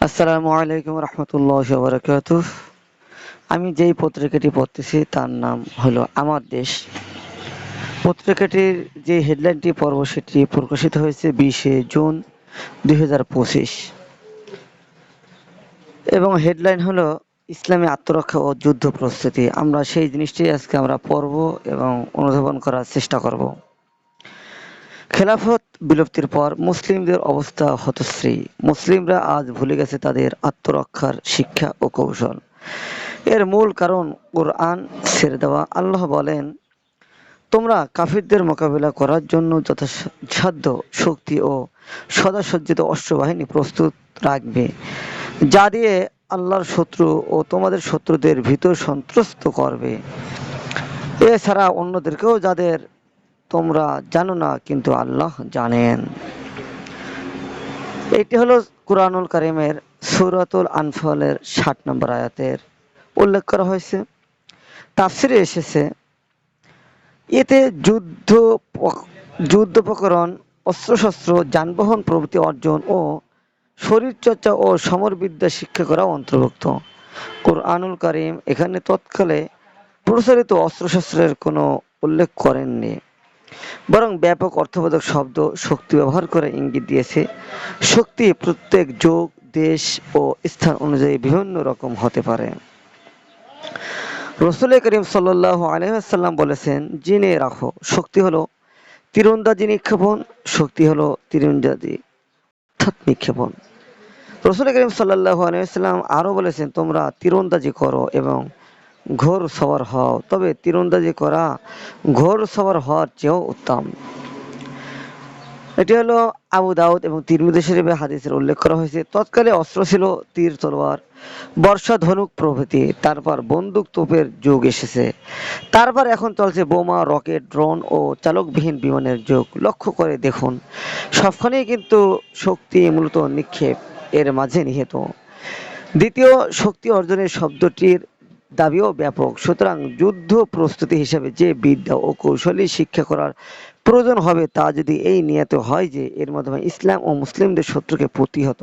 আসসালামু আলাইকুম রহমতুল্লাহ বরকাত আমি যেই পত্রিকাটি পড়তেছি তার নাম হলো আমার দেশ। পত্রিকাটির যে হেডলাইনটি পর্ব সেটি প্রকাশিত হয়েছে বিশে জুন দুই হাজার পঁচিশ। এবং হেডলাইন হলো ইসলামী আত্মরক্ষা ও যুদ্ধ প্রস্তুতি। আমরা সেই জিনিসটি আজকে আমরা পড়ব এবং অনুধাবন করার চেষ্টা করব। খেলাফত বিলুপ্তির পর মুসলিমদের অবস্থা হতশ্রী। মুসলিমরা আজ ভুলে গেছে তাদের আত্মরক্ষার শিক্ষা ও কৌশল। এর মূল কারণ কোরআন ছেড়ে দেওয়া। আল্লাহ বলেন, তোমরা কাফিরদের মোকাবিলা করার জন্য যথাসাধ্য শক্তি ও সদাসজ্জিত অস্ত্রবাহিনী প্রস্তুত রাখবে, যা দিয়ে আল্লাহর শত্রু ও তোমাদের শত্রুদের ভিতর সন্ত্রস্ত করবে। এছাড়া অন্যদেরকেও যাদের তোমরা জানো না, কিন্তু আল্লাহ জানেন। এটি হলো কুরআনুল কারিমের সূরাতুল আনফালের ষাট নম্বর আয়াতের উল্লেখ করা হয়েছে। তাফসিরে এসেছে, এতে যুদ্ধ যুদ্ধোপকরণ অস্ত্রশস্ত্র, যানবাহন প্রভৃতি অর্জন ও শরীরচর্চা ও সমরবিদ্যা শিক্ষা করা অন্তর্ভুক্ত। কোরআনুল কারিম এখানে তৎকালে প্রসারিত অস্ত্রশস্ত্রের কোনো উল্লেখ করেননি। বরং ব্যাপক অর্থবোধক শব্দ শক্তি ব্যবহার করে ইঙ্গিত দিয়েছে, শক্তি প্রত্যেক যোগ, দেশ ও স্থান অনুযায়ী বিভিন্ন রকম হতে পারে। রসুল করিম সাল্লাহ আলহাম বলেছেন, জেনে রাখো, শক্তি হলো তীরন্দাজি নিক্ষেপণ, শক্তি হলো তীরন্দাজি অর্থাৎ নিক্ষেপণ। রসুল করিম সাল্লাহ আলহাম আরও বলেছেন, তোমরা তীরন্দাজি করো এবং ঘোর সবার হও তবে তীরন্দাজি করা, ঘোর সবার হওয়ার চেয়েও উত্তম। এটি হলো আবু দাউদ এবং তিরমিদি শরীফে হাদিসের উল্লেখ করা হয়েছে। তৎকালে অস্ত্র ছিল তীর তলোয়ার, বর্ষা ধনুক প্রভৃতি, তারপর বন্দুক তোপের যুগ এসেছে। তারপর এখন চলছে বোমা, রকেট, ড্রোন ও চালকবিহীন বিমানের যুগ। লক্ষ্য করে দেখুন সবখানেই কিন্তু শক্তি মূলত নিক্ষেপ, এর মাঝে নিহিত। দ্বিতীয় শক্তি অর্জনের শব্দটির দাবিও ব্যাপক। সুতরাং যুদ্ধ প্রস্তুতি হিসেবে যে বিদ্যা ও কৌশলী শিক্ষা করার প্রয়োজন হবে তা যদি এই নিয়ত হয় যে এর মাধ্যমে ইসলাম ও মুসলিমদের শত্রুকে প্রতিহত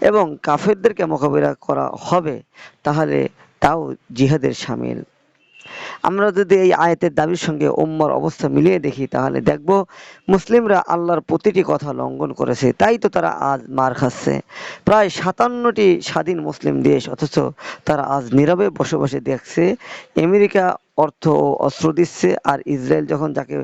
এবং কাফেরদেরকে মোকাবিলা করা হবে, তাহলে তাও জিহাদের সামিল। আমরা যদি এই আয়াতের দাবির সঙ্গে উম্মার অবস্থা মিলিয়ে দেখি, তাহলে দেখব মুসলিমরা আল্লাহর প্রতিটি কথা লঙ্ঘন করেছে। তাই তো তারা আজ মার খাচ্ছে। প্রায় সাতান্নটি স্বাধীন মুসলিম দেশ, অথচ তারা আজ নীরবে বসে বসে দেখছে। আমেরিকা অর্থ ও অস্ত্র দিচ্ছে আর ইসরায়েল যখন যাকে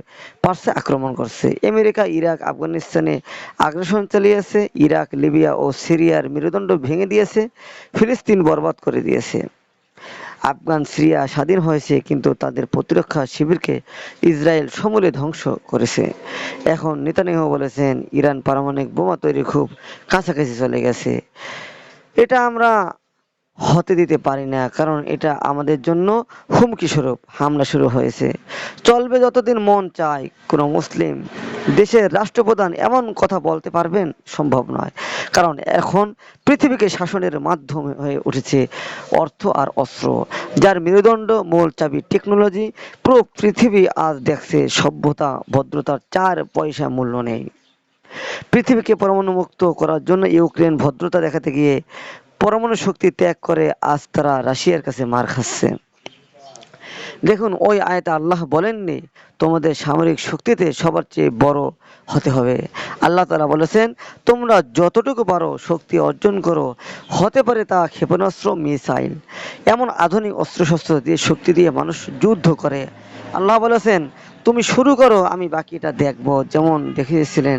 পারছে আক্রমণ করছে। আমেরিকা, ইরাক, আফগানিস্তানে আগ্রাসন চালিয়েছে। ইরাক, লিবিয়া ও সিরিয়ার মেরুদণ্ড ভেঙে দিয়েছে। ফিলিস্তিন বরবাদ করে দিয়েছে। আফগান, সিরিয়া স্বাধীন হয়েছে, কিন্তু তাদের প্রতিরক্ষা শিবিরকে ইসরায়েল সমূলে ধ্বংস করেছে। এখন নেতানিয়াহু বলেছেন, ইরান পারমাণবিক বোমা তৈরি খুব কাছাকাছি চলে গেছে। এটা আমরা হতে দিতে পারি না, কারণ এটা আমাদের জন্য হুমকি স্বরূপ, হামলা শুরু হয়েছে। চলবে যতদিন মন চায়, কোনো মুসলিম দেশের রাষ্ট্রপ্রধান এমন কথা বলতে পারবেন সম্ভব নয়, কারণ এখন পৃথিবীকে শাসনের মাধ্যমে হয়ে উঠেছে অর্থ আর অস্ত্র, যার মেরুদণ্ড, মূল চাবি টেকনোলজি, পুরো পৃথিবী আজ দেখছে সভ্যতা, ভদ্রতার চার পয়সা মূল্য নেই। পৃথিবীকে পরমাণু মুক্ত করার জন্য ইউক্রেন ভদ্রতা দেখাতে গিয়ে পরমাণু শক্তি ত্যাগ করে আজ তারা রাশিয়ার কাছে মার খাচ্ছে। দেখুন, ওই আয়তে আল্লাহ বলেননি, তোমাদের সামরিক শক্তিতে সবার চেয়ে বড় হতে হবে। আল্লাহ তালা বলেছেন, তোমরা যতটুকু পারো শক্তি অর্জন করো, হতে পারে তা ক্ষেপণাস্ত্র, মিসাইল। এমন আধুনিক অস্ত্রশস্ত্র দিয়ে শক্তি দিয়ে মানুষ যুদ্ধ করে। আল্লাহ বলেছেন, তুমি শুরু করো, আমি বাকিটা দেখব। যেমন দেখিয়েছিলেন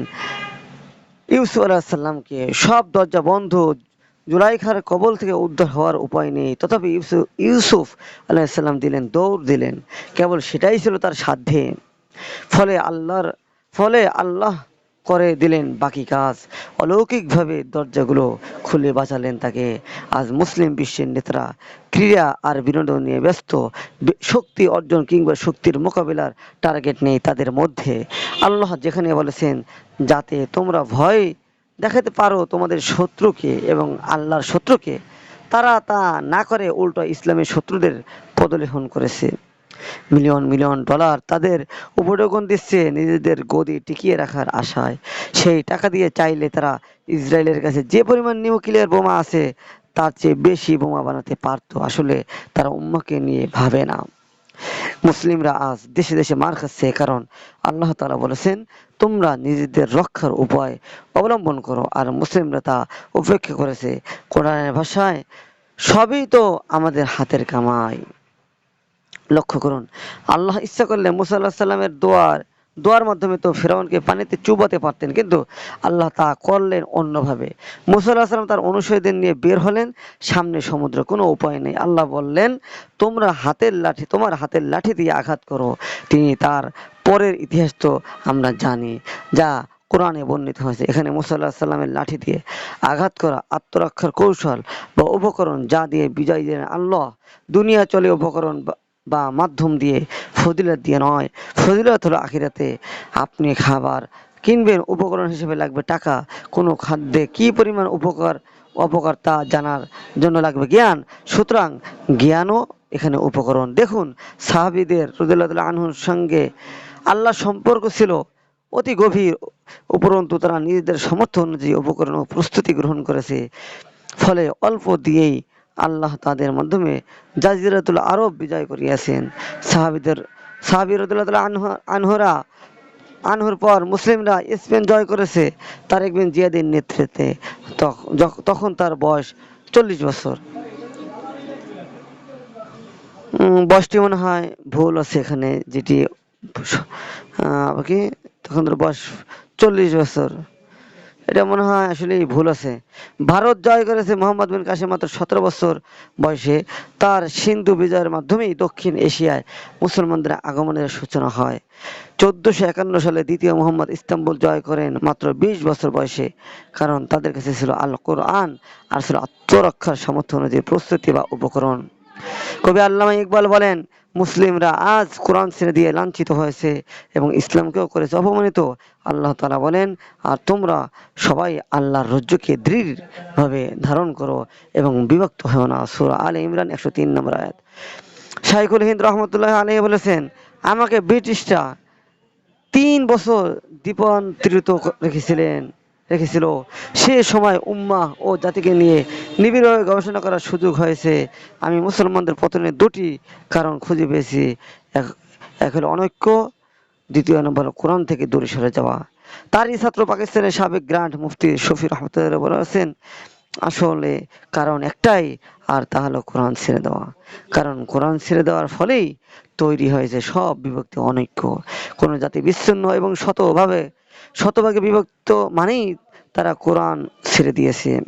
ইউসুফ আলাহ সাল্লামকে সব দরজা বন্ধ জুলাইখার কবল থেকে উদ্ধার হওয়ার উপায় নেই। তথাপি ইউসুফ আলাইসাল্লাম দিলেন, দৌড় দিলেন। কেবল সেটাই ছিল তার সাধ্যে। ফলে আল্লাহর ফলে আল্লাহ করে দিলেন বাকি কাজ। অলৌকিকভাবে দরজাগুলো খুলে বাঁচালেন তাকে। আজ মুসলিম বিশ্বের নেতারা ক্রীড়া আর বিনোদন নিয়ে ব্যস্ত। শক্তি অর্জন কিংবা শক্তির মোকাবিলার টার্গেট নেই তাদের মধ্যে। আল্লাহ যেখানে বলেছেন, যাতে তোমরা ভয় দেখাতে পারো তোমাদের শত্রুকে এবং আল্লাহর শত্রুকে। তারা তা না করে উল্টো ইসলামের শত্রুদের পদলেখন করেছে। মিলিয়ন মিলিয়ন ডলার তাদের উপঢৌকন দিচ্ছে নিজেদের গদি টিকিয়ে রাখার আশায়। সেই টাকা দিয়ে চাইলে তারা ইসরায়েলের কাছে যে পরিমাণ নিউক্লিয়ার বোমা আছে, তার চেয়ে বেশি বোমা বানাতে পারতো। আসলে তারা উম্মাকে নিয়ে ভাবে না। মুসলিমরা আজ দেশে দেশে মার খাচ্ছে, কারণ আল্লাহ তালা বলেছেন, তোমরা নিজেদের রক্ষার উপায় অবলম্বন করো। আর মুসলিমরা তা উপেক্ষা করেছে কোরআনের ভাষায়, সবই তো আমাদের হাতের কামাই। লক্ষ্য করুন, আল্লাহ ইচ্ছা করলে মুসা আল্লাহ সাল্লামের দোয়ার দোয়ার মাধ্যমে তো ফেরাউনকে পানিতে চুবাতে পারতেন, কিন্তু আল্লাহ তা করলেন অন্যভাবে। মুসা আল্লাহ সাল্লাম তার অনুসারীদের নিয়ে বের হলেন, সামনে সমুদ্র, কোনো উপায় নেই। আল্লাহ বললেন, তোমরা হাতের লাঠি, তোমার হাতের লাঠি দিয়ে আঘাত করো। তিনি তার পরের ইতিহাস তো আমরা জানি, যা কোরআনে বর্ণিত হয়েছে। এখানে মুসাল্লাহ সাল্লামের লাঠি দিয়ে আঘাত করা আত্মরক্ষার কৌশল বা উপকরণ যা দিয়ে বিজয় দিলেন আল্লাহ। দুনিয়া চলে উপকরণ বা- মাধ্যম দিয়ে ফজিলত দিয়ে নয়। ফজিলত হলো আখিরাতে আপনি খাবার কিনবেন, উপকরণ হিসেবে লাগবে টাকা। কোনো খাদ্যে কি পরিমাণ উপকার, অপকার তা জানার জন্য লাগবে জ্ঞান। সুতরাং জ্ঞানও এখানে উপকরণ। দেখুন, সাহাবিদের রদুল্লাহ আনহুর সঙ্গে আল্লাহ সম্পর্ক ছিল অতি গভীর, উপরন্তু তারা নিজেদের সামর্থ্য অনুযায়ী উপকরণ ও প্রস্তুতি গ্রহণ করেছে। ফলে অল্প দিয়েই আল্লাহ তাদের মাধ্যমে জাজিরাতুল আরব বিজয় করিয়াছেন। সাহাবিদের সাহাবি রদুল্লাহ আনহ আনহরা আনহুর পর মুসলিমরা স্পেন জয় করেছে তারেক বিন জিয়াদের নেতৃত্বে। তখন তার বয়স চল্লিশ বছর। বয়সটি মনে হয় ভুল আছে এখানে, যেটি কি? তখন তার বয়স চল্লিশ বছর। এটা মনে হয় আসলে ভুল আছে। ভারত জয় করেছে মোহাম্মদ বিন কাসিম মাত্র সতেরো বছর বয়সে। তার সিন্ধু বিজয়ের মাধ্যমেই দক্ষিণ এশিয়ায় মুসলমানদের আগমনের সূচনা হয়। চোদ্দশো একান্ন সালে দ্বিতীয় মোহাম্মদ ইস্তাম্বুল জয় করেন মাত্র বিশ বছর বয়সে। কারণ তাদের কাছে ছিল আল কোরআন আর ছিল আত্মরক্ষার সামর্থ্য অনুযায়ী প্রস্তুতি বা উপকরণ। কবি আল্লামা ইকবাল বলেন, মুসলিমরা আজ কোরআন ছেড়ে দিয়ে লাঞ্ছিত হয়েছে এবং ইসলামকেও করেছে অপমানিত। আল্লাহ তালা বলেন, আর তোমরা সবাই আল্লাহর রজ্জুকে দৃঢ়ভাবে ধারণ করো এবং বিভক্ত হও না। সূরা আলে ইমরান একশো তিন নম্বর আয়াত। শাইখুল হিন্দ রহমতুল্লাহ আলহী বলেছেন, আমাকে ব্রিটিশরা তিন বছর দ্বীপান্তরিত রেখেছিলেন। রেখেছিল। সে সময় উম্মা ও জাতিকে নিয়ে নিবিড়ভাবে গবেষণা করার সুযোগ হয়েছে। আমি মুসলমানদের পতনের দুটি কারণ খুঁজে পেয়েছি। এক হলো অনৈক্য, দ্বিতীয় নম্বর কোরআন থেকে দূরে সরে যাওয়া। তারই ছাত্র পাকিস্তানের সাবেক গ্রান্ট মুফতি শফি রহমতুল্লাহ বলেছেন আসলে কারণ একটাই, আর তা হলো কোরআন ছেড়ে দেওয়া। কারণ কোরআন ছেড়ে দেওয়ার ফলেই তৈরি হয়েছে সব বিভক্তি অনৈক্য। কোনো জাতি বিচ্ছিন্ন এবং শতভাবে শতভাগে বিভক্ত মানেই তারা কোরআন ছেড়ে দিয়েছে।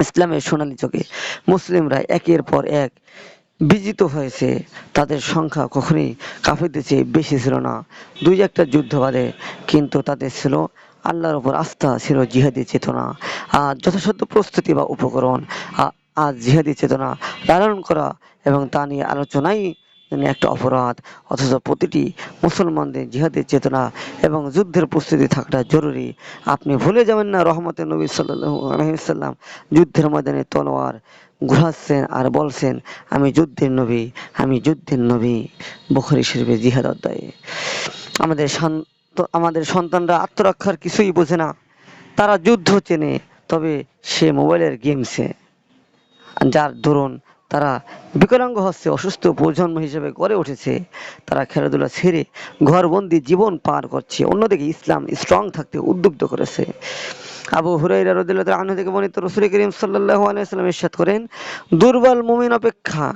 ইসলামের সোনালী চোখে মুসলিমরা একের পর এক বিজিত হয়েছে। তাদের সংখ্যা কখনই কাফিরদের চেয়ে বেশি ছিল না। দুই একটা যুদ্ধ বাদে কিন্তু তাদের ছিল, আল্লাহর উপর আস্থা ছিল জিহাদি চেতনা। আর যথাসাধ্য প্রস্তুতি বা উপকরণ, আ- আজ জিহাদি চেতনা লালন করা এবং তা নিয়ে আলোচনাই যেন একটা অপরাধ, অথচ প্রতিটি মুসলমানদের জিহাদের চেতনা এবং যুদ্ধের প্রস্তুতি থাকাটা জরুরি। আপনি ভুলে যাবেন না রহমতের নবী সাল্লাম যুদ্ধের ময়দানে তলোয়ার ঘুরাচ্ছেন আর বলছেন, আমি যুদ্ধের নবী, আমি যুদ্ধের নবী। বুখারী শরীফে জিহাদ অধ্যায়ে। আমাদের আমাদের সন্তানরা আত্মরক্ষার কিছুই বোঝে না। তারা যুদ্ধ চেনে, তবে সে মোবাইলের গেমসে। যার দরুন তারা বিকলাঙ্গ হচ্ছে অসুস্থ প্রজন্ম হিসেবে গড়ে উঠেছে। তারা খেলাধুলা ছেড়ে ঘরবন্দি জীবন পার করছে। অন্যদিকে ইসলাম স্ট্রং থাকতে উদ্বুদ্ধ করেছে। আবু হুরাইরা রাদিয়াল্লাহু আনহু থেকে বর্ণিত রাসূল করিম সাল্লাল্লাহু আলাইহি ওয়াসাল্লাম ইরশাদ করেন, দুর্বল মুমিন অপেক্ষা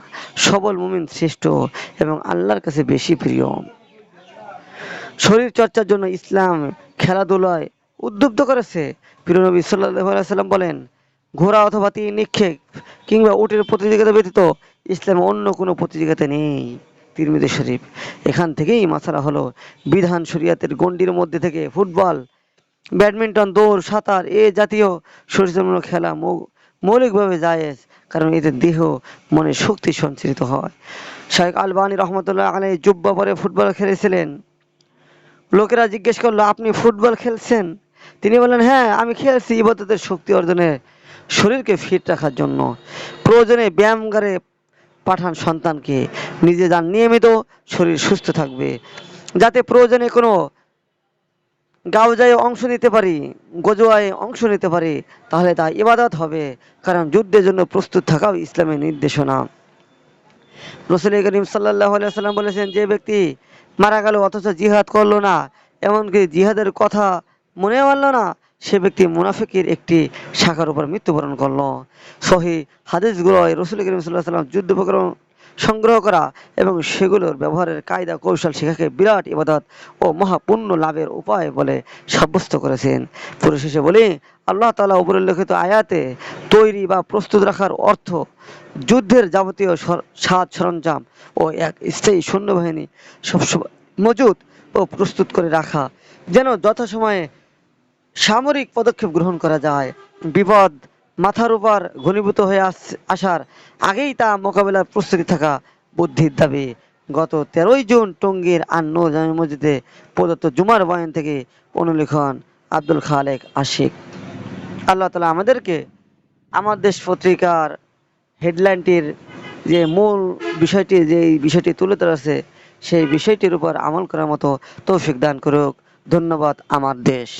সবল মুমিন শ্রেষ্ঠ এবং আল্লাহর কাছে বেশি প্রিয়। শরীর চর্চার জন্য ইসলাম খেলাধুলায় উদ্বুদ্ধ করেছে। প্রিয় নবী সাল্লাল্লাহু আলাইহি সাল্লাম বলেন ঘোড়া অথবা তীর নিক্ষেপ কিংবা উটের প্রতিযোগিতা ব্যতীত ইসলামে অন্য কোনো প্রতিযোগিতা নেই। তিরমিজি শরীফ। এখান থেকেই মাসালা হলো, বিধান শরিয়াতের গণ্ডির মধ্যে থেকে ফুটবল, ব্যাডমিন্টন, দৌড়, সাঁতার, এ জাতীয় শরীরমূলক খেলা মৌলিকভাবে জায়েজ, কারণ এতে দেহ, মনে শক্তি সঞ্চারিত হয়। শাহেখ আলবানী রহমতুল্লাহ আলাই জুব্বা পরে ফুটবল খেলেছিলেন। লোকেরা জিজ্ঞেস করল, আপনি ফুটবল খেলছেন? তিনি বললেন হ্যাঁ আমি খেলছি ইবাদতের শক্তি অর্জনে। শরীরকে ফিট রাখার জন্য প্রয়োজনে ব্যায়ামগারে পাঠান সন্তানকে। নিজে যান, নিয়মিত শরীর সুস্থ থাকবে। যাতে প্রয়োজনে কোনো গাউজায় অংশ নিতে পারি, গজোয়ায় অংশ নিতে পারি, তাহলে তা ইবাদত হবে। কারণ যুদ্ধের জন্য প্রস্তুত থাকাও ইসলামের নির্দেশনা। রসুল করিম সাল্লাহ সাল্লাম বলেছেন, যে ব্যক্তি মারা গেল অথচ জিহাদ করল না, এমনকি জিহাদের কথা মনে মানলো না সে ব্যক্তি মুনাফিকের একটি শাখার উপর মৃত্যুবরণ করল। সহি হাদিসগুলো রসুল করিম সাল্লাহ সাল্লাম সংগ্রহ করা এবং সেগুলোর ব্যবহারের কায়দা কৌশল শেখাকে বিরাট ইবাদত ও মহাপুণ্য লাভের উপায় বলে সাব্যস্ত করেছেন। পরিশেষে বলি, আল্লাহ তালা উপরিল্লিখিত আয়াতে তৈরি বা প্রস্তুত রাখার অর্থ যুদ্ধের যাবতীয় সাজ সরঞ্জাম ও এক স্থায়ী সৈন্যবাহিনী সবসময় মজুত ও প্রস্তুত করে রাখা। যেন যথাসময়ে সামরিক পদক্ষেপ গ্রহণ করা যায়। বিপদ মাথার উপর ঘনীভূত হয়ে আস- আসার আগেই তা মোকাবেলার প্রস্তুতি থাকা বুদ্ধির দাবি। গত তেরোই জুন টঙ্গীর আন্ন জামে মসজিদে প্রদত্ত জুমার বয়ান থেকে অনুলেখন আব্দুল খালেক আশিক। আল্লাহ তালা আমাদেরকে আমার দেশ পত্রিকার হেডলাইনটির যে মূল বিষয়টি, যে বিষয়টি তুলে ধরেছে সেই বিষয়টির উপর আমল করার মতো তৌফিক দান করুক। ধন্যবাদ আমার দেশ।